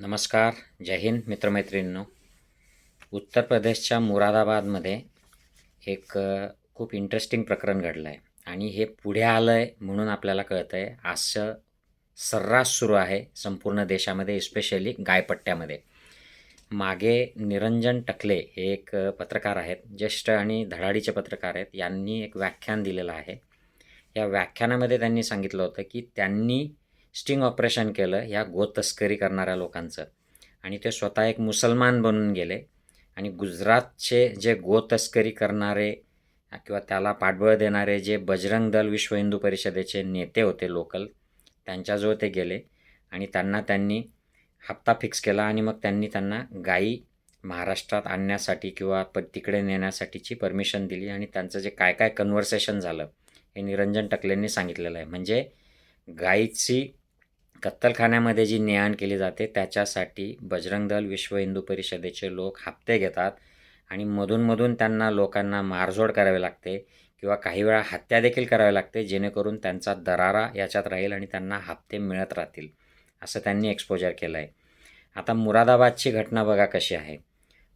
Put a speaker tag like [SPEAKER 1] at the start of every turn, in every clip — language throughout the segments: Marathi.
[SPEAKER 1] नमस्कार जय हिंद मित्रमैत्रिणींनो. उत्तर प्रदेशच्या मुरादाबादमध्ये एक खूप इंटरेस्टिंग प्रकरण घडलं आहे आणि हे पुढे आलं आहे म्हणून आपल्याला कळतं आहे असं सर्रास सुरू आहे संपूर्ण देशामध्ये इस्पेशली गायपट्ट्यामध्ये. मागे निरंजन टकले हे एक पत्रकार आहेत. ज्येष्ठ आणि धडाडीचे पत्रकार आहेत. यांनी एक व्याख्यान दिलेलं आहे. या व्याख्यानामध्ये त्यांनी सांगितलं होतं की त्यांनी स्टिंग ऑपरेशन केलं ह्या गो तस्करी करणाऱ्या लोकांचं. आणि ते स्वतः एक मुसलमान बनून गेले. आणि गुजरातचे जे गो तस्करी करणारे किंवा त्याला पाठबळ देणारे जे बजरंग दल विश्व हिंदू परिषदेचे नेते होते लोकल त्यांच्याजवळ ते गेले. आणि त्यांना त्यांनी हप्ता फिक्स केला आणि मग त्यांनी त्यांना गायी महाराष्ट्रात आणण्यासाठी किंवा प तिकडे नेण्यासाठीची परमिशन दिली. आणि त्यांचं जे काय काय कन्व्हर्सेशन झालं हे निरंजन टकलेंनी सांगितलेलं आहे. म्हणजे गायीची कत्तलखान्यामध्ये जी ने आण केली जाते त्याच्यासाठी बजरंग दल विश्व हिंदू परिषदेचे लोक हप्ते घेतात आणि मधूनमधून त्यांना लोकांना मारझोड करावी लागते किंवा काही वेळा हत्या देखील करावी लागते जेणेकरून त्यांचा दरारा याच्यात राहील आणि त्यांना हप्ते मिळत राहतील असं त्यांनी एक्सपोजर केलं आहे आता मुरादाबादची घटना बघा कशी आहे.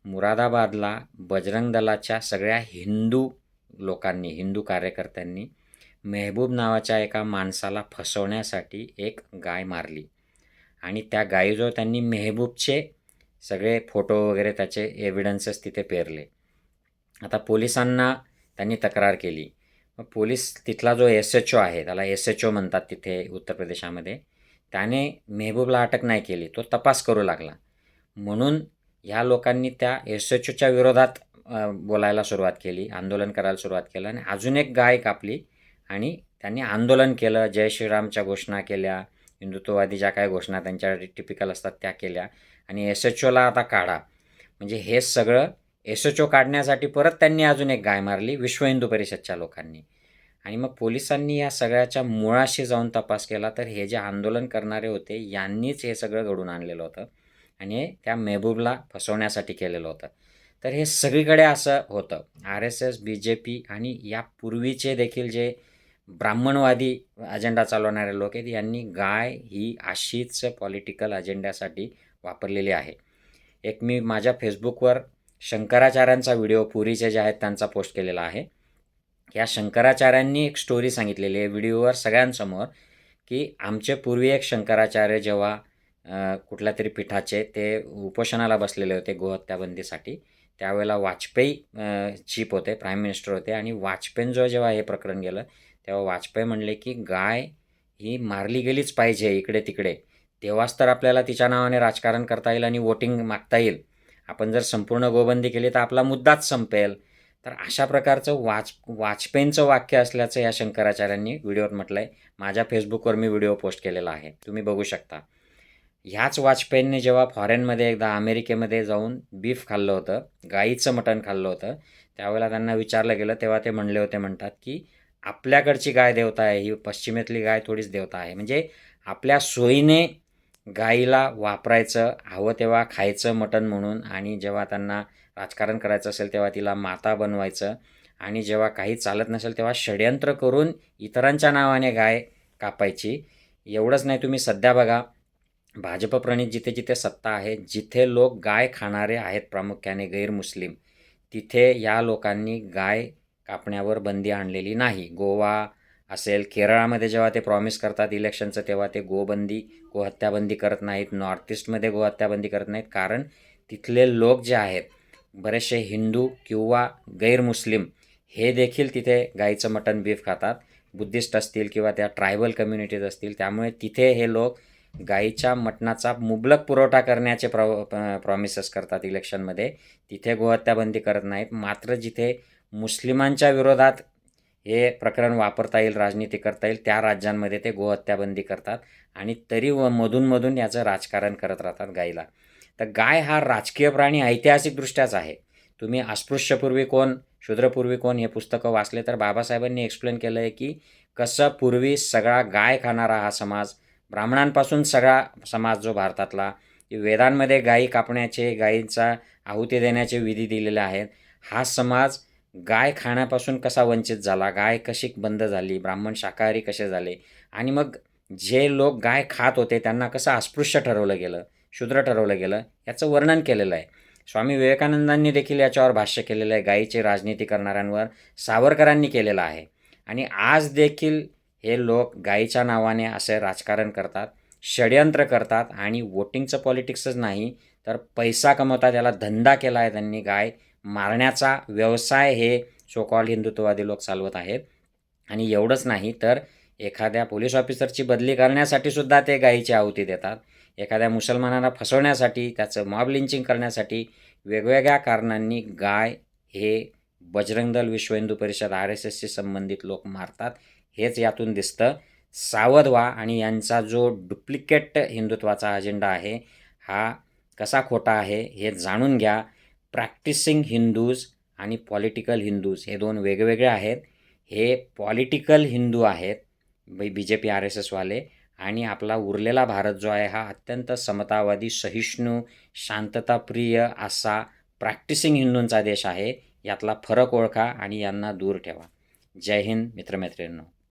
[SPEAKER 1] मुरादाबादला बजरंग दलाच्या सगळ्या हिंदू लोकांनी हिंदू कार्यकर्त्यांनी मेहबूब नावाच्या एका माणसाला फसवण्यासाठी एक गाय मारली. आणि त्या गायीजवळ त्यांनी मेहबूबचे सगळे फोटो वगैरे त्याचे एव्हिडन्सेस तिथे पेरले. आता पोलिसांना त्यांनी तक्रार केली. मग पोलीस तिथला जो एस एच ओ आहे त्याला एस एच ओ म्हणतात तिथे उत्तर प्रदेशामध्ये त्याने मेहबूबला अटक नाही केली तो तपास करू लागला. म्हणून ह्या लोकांनी त्या एस एच ओच्या विरोधात बोलायला सुरुवात केली आंदोलन करायला सुरुवात केलं आणि अजून एक गाय कापली आणि त्यांनी आंदोलन केलं जय श्रीरामच्या घोषणा केल्या हिंदुत्ववादी ज्या काही घोषणा त्यांच्या टिपिकल असतात त्या केल्या. आणि एस एच ओला आता काढा. म्हणजे हे सगळं एस एच ओ काढण्यासाठी परत त्यांनी अजून एक गाय मारली विश्व हिंदू परिषदच्या लोकांनी. आणि मग पोलिसांनी या सगळ्याच्या मुळाशी जाऊन तपास केला तर हे जे आंदोलन करणारे होते यांनीच हे सगळं घडून आणलेलं होतं. आणि हे त्या मेहबूबला फसवण्यासाठी केलेलं होतं. तर हे सगळीकडे असं होतं. R S S B J P आणि या पूर्वीचे देखील जे ब्राह्मणवादी अजेंडा चालवणारे लोक आहेत. यांनी गाय ही अशीच पॉलिटिकल अजेंड्यासाठी वापरलेली आहे. एक मी माझ्या फेसबुकवर शंकराचार्यांचा व्हिडिओ पुरीचे जे आहेत त्यांचा पोस्ट केलेला आहे. या शंकराचार्यांनी एक स्टोरी सांगितलेली आहे. व्हिडिओवर सगळ्यांसमोर की आमचे पूर्वी एक शंकराचार्य जेव्हा कुठल्या तरी पीठाचे ते उपोषणाला बसलेले होते गोहत्याबंदीसाठी. त्यावेळेला वाजपेयी चीप होते प्राईम मिनिस्टर होते आणि वाजपेयींजवळ जेव्हा हे प्रकरण गेलं तेव्हा वाजपेयी म्हणले की गाय ही मारली गेलीच पाहिजे इकडे तिकडे. तेव्हाच तर आपल्याला तिच्या नावाने राजकारण करता येईल आणि वोटिंग मागता येईल. आपण जर संपूर्ण गोबंदी केली तर आपला मुद्दाच संपेल. तर अशा प्रकारचं वाज वाजपेयींचं वाक्य असल्याचं या शंकराचार्यांनी व्हिडिओत म्हटलं आहे माझ्या फेसबुकवर मी व्हिडिओ पोस्ट केलेला आहे. तुम्ही बघू शकता. ह्याच वाजपेयींनी जेव्हा फॉरेनमध्ये एकदा अमेरिकेमध्ये जाऊन बीफ खाल्लं होतं गाईचं मटण खाल्लं होतं त्यावेळेला त्यांना विचारलं गेलं तेव्हा ते म्हणले होते म्हणतात की आपल्याकडची गाय देवता आहे ही पश्चिमेतली गाय थोडीच देवता आहे. म्हणजे आपल्या सोयीने गाईला वापरायचं हवं तेव्हा खायचं मटण म्हणून आणि जेव्हा त्यांना राजकारण करायचं असेल तेव्हा तिला माता बनवायचं आणि जेव्हा काही चालत नसेल तेव्हा षडयंत्र करून इतरांच्या नावाने गाय कापायची. एवढंच नाही तुम्ही सध्या बघा भाजपप्रणित जिथे जिथे सत्ता आहे जिथे लोक गाय खाणारे आहेत प्रामुख्याने गैरमुस्लिम तिथे या लोकांनी गाय कापण्यावर बंदी आणलेली नाही. गोवा असेल केरळामध्ये जेव्हा ते प्रॉमिस करतात इलेक्शनचं तेव्हा ते गोबंदी गोहत्याबंदी करत नाहीत. नॉर्थ ईस्टमध्ये गोहत्याबंदी करत नाहीत. कारण तिथले लोक जे आहेत बरेचसे हिंदू किंवा गैरमुस्लिम हे देखील तिथे गाईचं मटण बीफ खातात. बुद्धिस्ट असतील किंवा त्या ट्रायबल कम्युनिटीज असतील त्यामुळे तिथे हे लोक गाईच्या मटणाचा मुबलक पुरवठा करण्याचे प्रॉ प्रॉमिसेस करतात इलेक्शनमध्ये तिथे गोहत्याबंदी करत नाहीत. मात्र जिथे मुस्लिमांच्या विरोधात हे प्रकरण वापरता येईल राजनीती करता येईल त्या राज्यांमध्ये ते गोहत्याबंदी करतात आणि तरी व मधूनमधून याचं राजकारण करत राहतात गाईला. तर गाय हा राजकीय प्राणी ऐतिहासिकदृष्ट्याच आहे. तुम्ही अस्पृश्यपूर्वी कोण शूद्रपूर्वी कोण हे पुस्तकं वाचले तर बाबासाहेबांनी एक्सप्लेन केलं आहे की कसं पूर्वी सगळा गाय खाणारा हा समाज ब्राह्मणांपासून सगळा समाज जो भारतातला वेदांमध्ये गायी कापण्याचे गायींचा आहुती देण्याचे विधी दिलेले आहेत हा समाज गाय खाण्यापासून कसा वंचित झाला गाय कशी बंद झाली ब्राह्मण शाकाहारी कसे झाले आणि मग जे लोक गाय खात होते त्यांना कसं अस्पृश्य ठरवलं गेलं शूद्र ठरवलं गेलं याचं वर्णन केलेलं आहे. स्वामी विवेकानंदांनी देखील याच्यावर भाष्य केलेलं आहे गायीची राजनीती करणाऱ्यांवर सावरकरांनी केलेलं आहे. आणि आज देखील हे लोक गायीच्या नावाने असे राजकारण करतात षडयंत्र करतात आणि वोटिंगचं पॉलिटिक्सच नाही तर पैसा कमवतात याला धंदा केला आहे त्यांनी गाय. मारण्याचा व्यवसाय हे सोकॉल हिंदुत्ववादी लोक चालवत आहेत. आणि एवढंच नाही तर एखाद्या पोलीस ऑफिसरची बदली करण्यासाठी सुद्धा ते गायीची आहुती देतात. एखाद्या मुसलमानाला फसवण्यासाठी त्याचं मॉब लिंचिंग करण्यासाठी वेगवेगळ्या कारणांनी गाय हे बजरंग दल विश्व हिंदू परिषद आर एस एसशी संबंधित लोक मारतात. हेच यातून दिसतं. सावध व्हा आणि यांचा जो डुप्लिकेट हिंदुत्वाचा अजेंडा आहे हा कसा खोटा आहे हे जाणून घ्या. प्रॅक्टिसिंग हिंदूज आणि पॉलिटिकल हिंदूज हे दोन वेगवेगळे आहेत. हे पॉलिटिकल हिंदू आहेत B J P R S एसवाले आणि आपला उरलेला भारत जो आहे हा अत्यंत समतावादी सहिष्णू शांतताप्रिय असा प्रॅक्टिसिंग हिंदूंचा देश आहे. यातला फरक ओळखा आणि यांना दूर ठेवा. जय हिंद मित्रमैत्रिणींनो.